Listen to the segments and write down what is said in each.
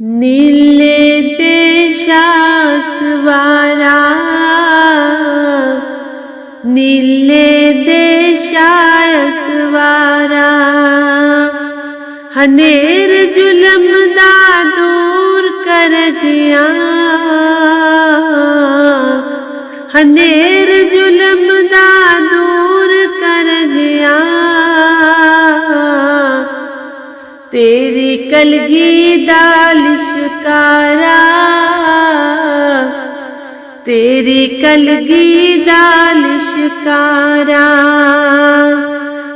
ਨੀਲੇ ਦੇਸ਼ਾਂ ਸਵਾਰਾ ਨੀਲੇ ਦੇਸ਼ਾਂ ਸਵਾਰਾ ਹਨੇਰ ਜ਼ੁਲਮ ਦਾ ਦੂਰ ਕਰ ਗਿਆ ਹਨੇਰ ਜ਼ੁਲਮ ਦਾ ਦੂਰ ਕਰ ਗਿਆ ਤੇਰੀ ਕਲਗੀ ਦਾ ਲਿਸ਼ਕਾਰਾ ਤੇਰੀ ਕਲਗੀ ਦਾ ਲਿਸ਼ਕਾਰਾ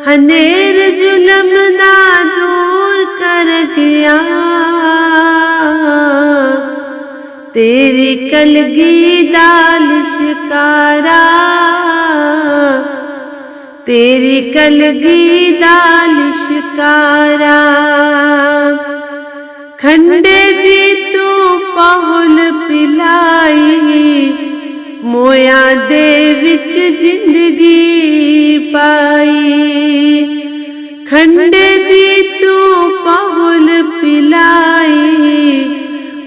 ਹਨੇਰ ਜ਼ੁਲਮ ਦਾ ਦੂਰ ਕਰ ਗਿਆ ਤੇਰੀ ਕਲਗੀ ਦਾ ਲਿਸ਼ਕਾਰਾ ਤੇਰੀ ਕਲਗੀ ਦਾ ਲਿਸ਼ਕਾਰਾ ਖੰਡੇ ਦੀ ਮੋਇਆ ਦੇ ਵਿੱਚ ਜ਼ਿੰਦਗੀ ਪਾਈ। ਖੰਡੇ ਦੀ ਤੂੰ ਪਹੁਲ ਪਿਲਾਈ।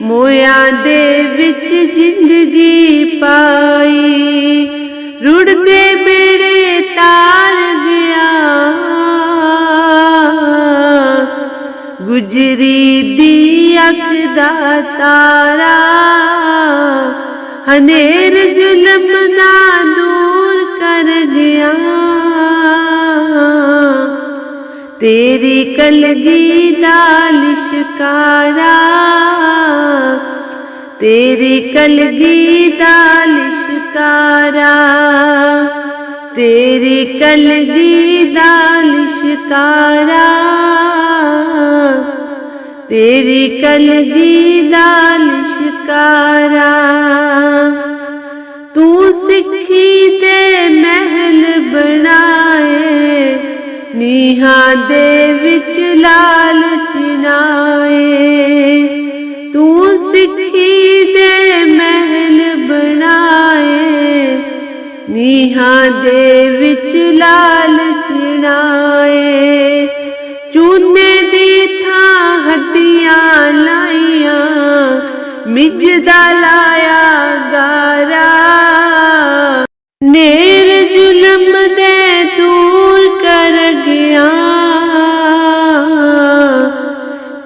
ਮੋਇਆ ਦੇ ਵਿੱਚ ਜ਼ਿੰਦਗੀ ਪਾਈ। ਰੁੜਦੇ ਬੇੜੇ ਤਾਰ ਗਿਆ। ਗੁਜਰੀ ਦੀ ਅੱਖ ਦਾ ਤਾਰਾ। ਹਨੇਰ ਜ਼ੁਲਮ ਦਾ ਦੂਰ ਕਰ ਗਿਆ। ਤੇਰੀ ਕਲਗੀ ਦਾ ਲਿਸ਼ਕਾਰਾ, ਤੇਰੀ ਕਲਗੀ ਦਾ ਲਿਸ਼ਕਾਰਾ, ਤੇਰੀ ਕਲਗੀ ਦਾ ਲਿਸ਼ਕਾਰਾ, ਤੇਰੀ ਕਲਗੀ ਦਾ ਨੀਹਾਂ ਦੇ ਵਿੱਚ ਲਾਲ ਚਿਨਾਏ ਤੂੰ ਸਿੱਖੀ ਦੇ ਮਹਿਲ ਬਣਾਏ। ਨਿਹਾਂ ਦੇ ਵਿੱਚ ਲਾਲ ਚਿਨਾਏ ਚੂਨੇ ਦੀ ਥਾਂ ਹੱਡੀਆਂ ਲਾਈਆਂ, ਮਿੱਝ ਦਾ ਲਾਇਆ ਗਾਰਾ। ਨੇਰ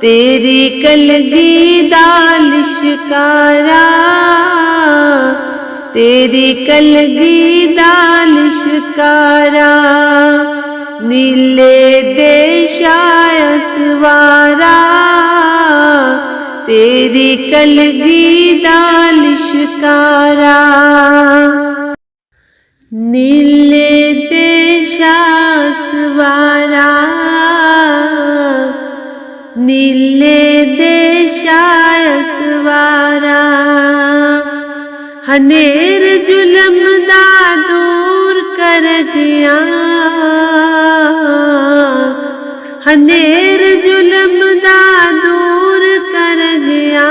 ਤੇਰੀ ਕਲਗੀ ਦਾ ਲਿਸ਼ਕਾਰਾ, ਤੇਰੀ ਕਲਗੀ ਦਾ ਲਿਸ਼ਕਾਰਾ, ਨੀਲੇ ਦੇਸ਼ਾਂ ਸਵਾਰਾ ਤੇਰੀ ਕਲਗੀ ਦਾ ਲਿਸ਼ਕਾਰਾ। ਹਨੇਰ ਜ਼ੁਲਮ ਦਾ ਦੂਰ ਕਰ ਗਿਆ ਹਨੇਰ ਜ਼ੁਲਮ ਦਾ ਦੂਰ ਕਰ ਗਿਆ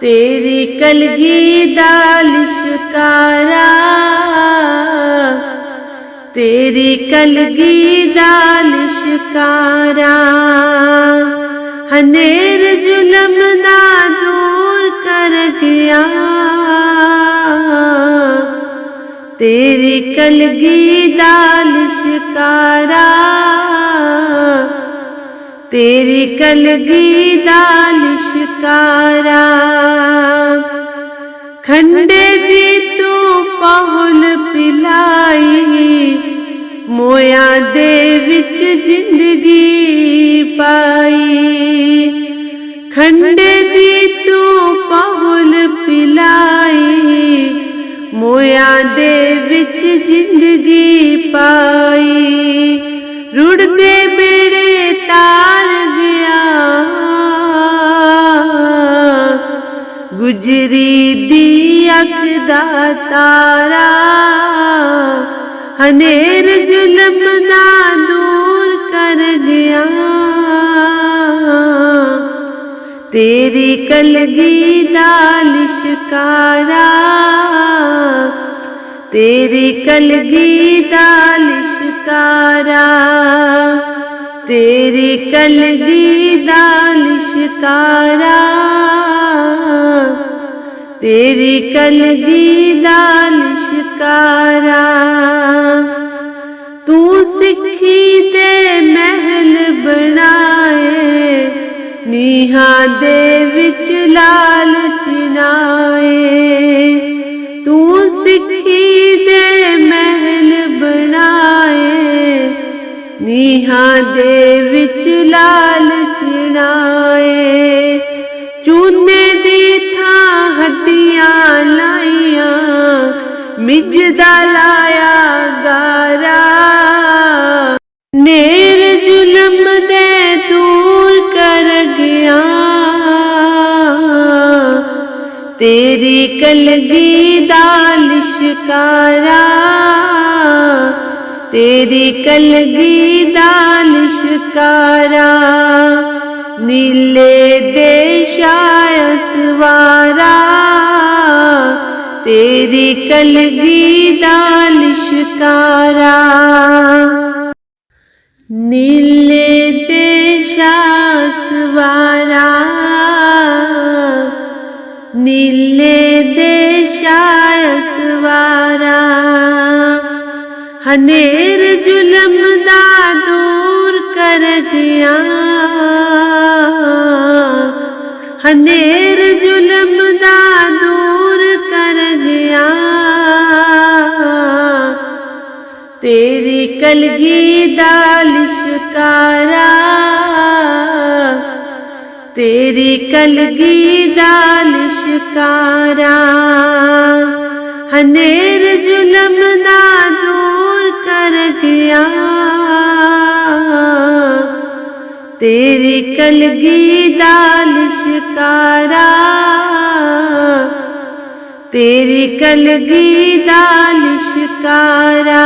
ਤੇਰੀ ਕਲਗੀ ਦਾ ਲਿਸ਼ਕਾਰਾ ਤੇਰੀ ਕਲਗੀ ਦਾ ਲਿਸ਼ਕਾਰਾ ਹਨੇਰ ਤੇਰੀ ਕਲਗੀ ਦਾ ਲਿਸ਼ਕਾਰਾ, ਤੇਰੀ ਕਲਗੀ ਦਾ ਲਿਸ਼ਕਾਰਾ। ਖੰਡੇ ਦੀ ਤੂੰ ਪਹੁਲ ਪਿਲਾਈ, ਮੋਇਆ ਦੇ ਵਿੱਚ ਜ਼ਿੰਦਗੀ ਪਾਈ। ਖੰਡੇ ਦੀ ਤੂੰ ਪਹੁਲ ਪਿਲਾਈ, ਮੋਇਆ ਦੇ ਵਿੱਚ ਜ਼ਿੰਦਗੀ ਪਾਈ। ਰੁੜਦੇ ਬੇੜੇ ਤਾਰ ਗਿਆ ਗੁਜਰੀ ਦੀ ਅੱਖ ਦਾ ਤਾਰਾ। ਹਨੇਰ ਜ਼ੁਲਮ ਦਾ ਦੂਰ ਕਰ ਗਿਆ ਤੇਰੀ ਕਲਗੀ ਦਾ ਲਿਸ਼ਕਾਰਾ। ਤੇਰੀ ਕਲਗੀ ਦਾ ਲਿਸ਼ਕਾਰਾ, ਤੇਰੀ ਕਲਗੀ ਲਿਸ਼ਕਾਰਾ, ਤੇਰੀ ਕਲਗੀ ਦਾ ਲਿਸ਼ਕਾਰਾ। ਤੂੰ ਸਿੱਖੀ ਦੇ ਮਹਿਲ ਬਣਾਏ, ਨੀਹਾਂ ਦੇ ਵਿੱਚ ਲਾਲ ਚਿਨਾਏ ਨੀਹਾਂ ਦੇ ਵਿੱਚ ਲਾਲ ਚਿਨਾਏ ਚੂਨੇ ਦੀ ਥਾਂ ਹੱਡੀਆਂ ਲਾਈਆਂ, ਮਿੱਝ ਦਾ ਲਾਇਆ ਗਾਰਾ। ਨੇਰ ਜ਼ੁਲਮ ਦੇ ਦੂਰ ਕਰ ਗਿਆ। ਤੇਰੀ ਕਲਗੀ ਦਾ ਲਿਸ਼ਕਾਰਾ। ਤੇਰੀ ਕਲਗੀ ਦਾ ਲਿਸ਼ਕਾਰਾ ਨੀਲੇ ਦੇ ਸ਼ਾਇਸਵਾਰਾ ਤੇਰੀ ਕਲਗੀ ਦਾ ਲਿਸ਼ਕਾਰਾ ਨੀਲੇ ਹਨੇਰ ਜ਼ੁਲਮ ਦਾ ਦੂਰ ਕਰ ਗਿਆ ਹਨੇਰ ਜ਼ੁਲਮ ਦਾ ਦੂਰ ਕਰ ਗਿਆ ਤੇਰੀ ਕਲਗੀ ਦਾ ਲਿਸ਼ਕਾਰਾ, ਤੇਰੀ ਕਲਗੀ ਦਾ ਲਿਸ਼ਕਾਰਾ। ਹਨੇਰ ਤੇਰੀ ਕਲਗੀ ਦਾ ਲਿਸ਼ਕਾਰਾ। ਤੇਰੀ ਕਲਗੀ ਦਾ ਲਿਸ਼ਕਾਰਾ।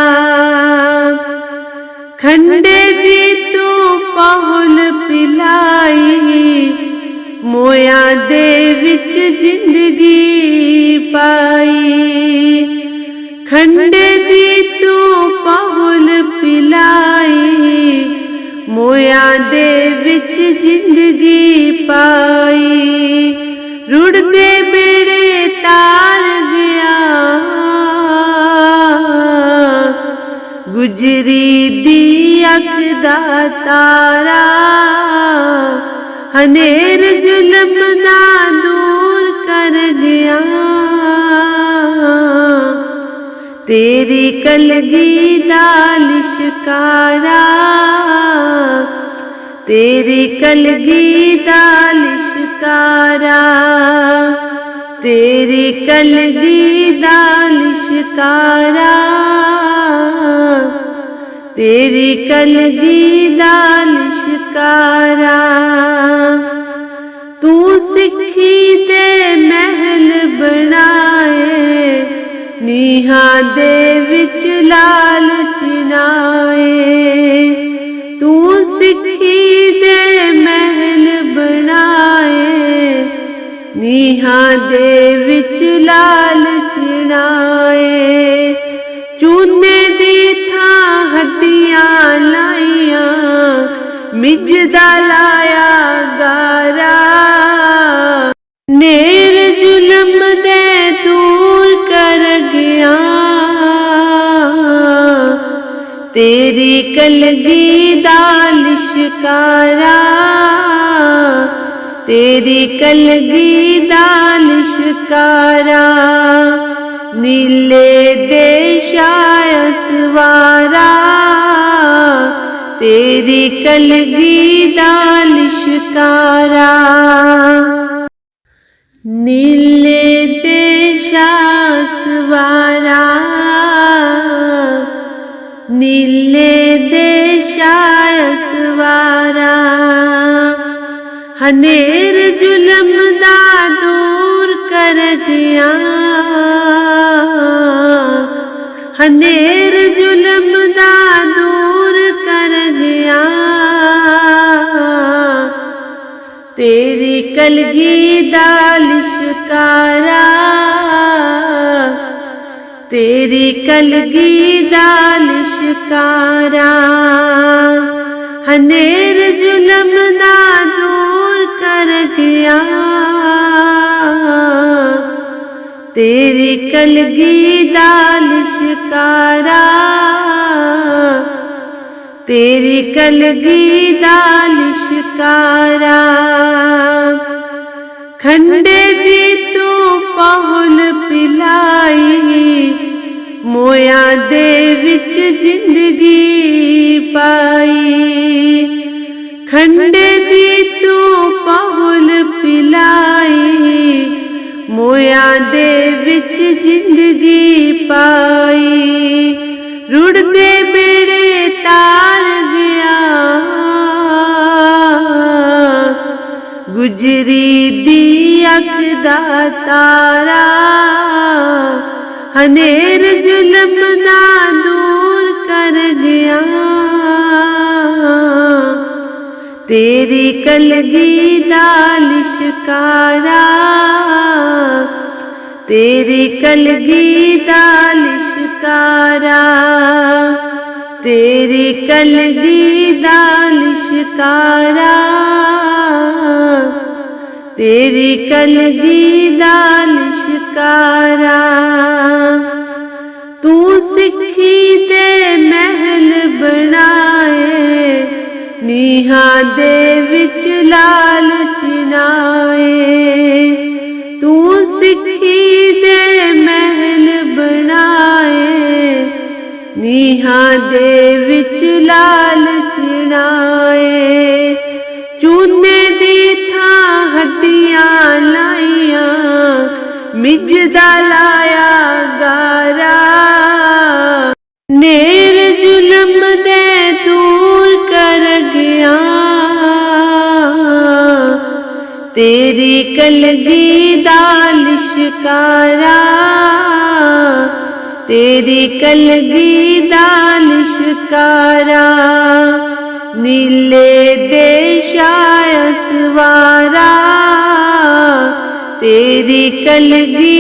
ਖੰਡੇ ਦੀ ਤੂੰ ਪਹੁਲ ਪਿਲਾਈ, ਮੋਇਆ ਦੇ ਵਿੱਚ ਜ਼ਿੰਦਗੀ ਪਾਈ। ਖੰਡੇ ਦੀ ਮੋਇਆ ਦੇ ਵਿੱਚ ਜ਼ਿੰਦਗੀ ਪਾਈ। ਰੁੜਦੇ ਬੇੜੇ ਤਾਰ ਗਿਆ ਗੁਜਰੀ ਦੀ ਅੱਖ ਦਾ ਤਾਰਾ। ਹਨੇਰ ਜ਼ੁਲਮ ਦਾ ਦੂਰ ਕਰ ਗਿਆ ਤੇਰੀ ਕਲਗੀ ਦਾ ਲਿਸ਼ਕਾਰਾ। ਤੇਰੀ ਕਲਗੀ ਦਾ ਲਿਸ਼ਕਾਰਾ, ਤੇਰੀ ਕਲਗੀ ਦਾ ਲਿਸ਼ਕਾਰਾ, ਤੇਰੀ ਕਲਗੀ ਦਾ ਲਿਸ਼ਕਾਰਾ। ਤੂੰ ਸਿੱਖੀ ਦੇ ਮਹਿਲ ਬਣਾਏ, ਨੀਹਾਂ ਦੇ ਵਿੱਚ ਲਾਲ ਨੀਹਾਂ ਦੇ ਵਿੱਚ ਲਾਲ ਚਿਨਾਏ ਚੂਨੇ ਦੀ ਥਾਂ ਹੱਡੀਆਂ ਲਾਈਆਂ ਮਿਜਦਾ ਲਾਇਆ ਗਾਰਾ। ਨੇਰ ਜ਼ੁਲਮ ਦੇ ਦੂਰ ਕਰ ਗਿਆ। ਤੇਰੀ ਕਲਗੀ ਦਾ ਲਿਸ਼ਕਾਰਾ। ਤੇਰੀ ਕਲਗੀ ਦਾ ਲਿਸ਼ਕਾਰਾ ਨੀਲੇ ਦੇ ਸ਼ਾਇਸਵਾਰਾ ਤੇਰੀ ਕਲਗੀ ਦਾ ਲਿਸ਼ਕਾਰਾ ਨੀਲੇ ਦੇ ਹਨੇਰ ਜ਼ੁਲਮ ਦਾ ਦੂਰ ਕਰ ਗਿਆ ਹਨੇਰ ਜ਼ੁਲਮ ਦਾ ਦੂਰ ਕਰ ਗਿਆ ਤੇਰੀ ਕਲਗੀ ਦਾ ਲਿਸ਼ਕਾਰਾ, ਤੇਰੀ ਕਲਗੀ ਦਾ ਲਿਸ਼ਕਾਰਾ। ਹਨੇਰ ਜ਼ੁਲਮ ਦਾ ਤੇਰੀ ਕਲਗੀ ਦਾ ਲਿਸ਼ਕਾਰਾ, ਤੇਰੀ ਕਲਗੀ ਦਾ ਲਿਸ਼ਕਾਰਾ। ਖੰਡੇ ਦੀ ਤੂੰ ਪਹੁਲ ਪਿਲਾਈ, ਮੋਇਆਂ ਦੇ ਵਿੱਚ ਜ਼ਿੰਦਗੀ ਪਾਈ। ਖੰਡੇ ਜ਼ਿੰਦਗੀ ਪਾਈ ਰੁੜਦੇ ਬੇੜੇ ਤਾਰ ਗਿਆ ਗੁਜਰੀ ਦੀ ਅੱਖ ਦਾ ਤਾਰਾ ਹਨੇਰ ਜ਼ੁਲਮ ਨਾ ਦੂਰ ਕਰ ਗਿਆ ਤੇਰੀ ਕਲਗੀ ਦਾ ਲਿਸ਼ਕਾਰਾ ਤੇਰੀ ਕਲਗੀ ਦਾ ਲਿਸ਼ਕਾਰਾ, ਤੇਰੀ ਕਲਗੀ ਦਾ ਲਿਸ਼ਕਾਰਾ, ਤੇਰੀ ਕਲਗੀ ਦਾ ਲਿਸ਼ਕਾਰਾ। ਤੂੰ ਸਿੱਖੀ ਦੇ ਮਹਿਲ ਬਣਾਏ, ਨੀਹਾਂ ਦੇ ਵਿੱਚ ਲਾਲ ਚਿਨਾਏ ਨੀਹਾਂ ਦੇ ਵਿੱਚ ਲਾਲ ਚਿਨਾਏ ਚੂਨੇ ਦੀ ਥਾਂ ਹੱਡੀਆਂ ਲਾਈਆਂ, ਮਿੱਝ ਦਾ ਲਾਇਆ ਗਾਰਾ। ਨੇਰ ਜ਼ੁਲਮ ਦੇ ਦੂਰ ਕਰ ਗਿਆ। ਤੇਰੀ ਕਲਗੀ ਦਾ ਲਿਸ਼ਕਾਰਾ। ਤੇਰੀ ਕਲਗੀ ਦਾ ਲਿਸ਼ਕਾਰਾ ਨੀਲੇ ਦੇ ਸ਼ਾਇਸਵਾਰਾ ਤੇਰੀ ਕਲਗੀ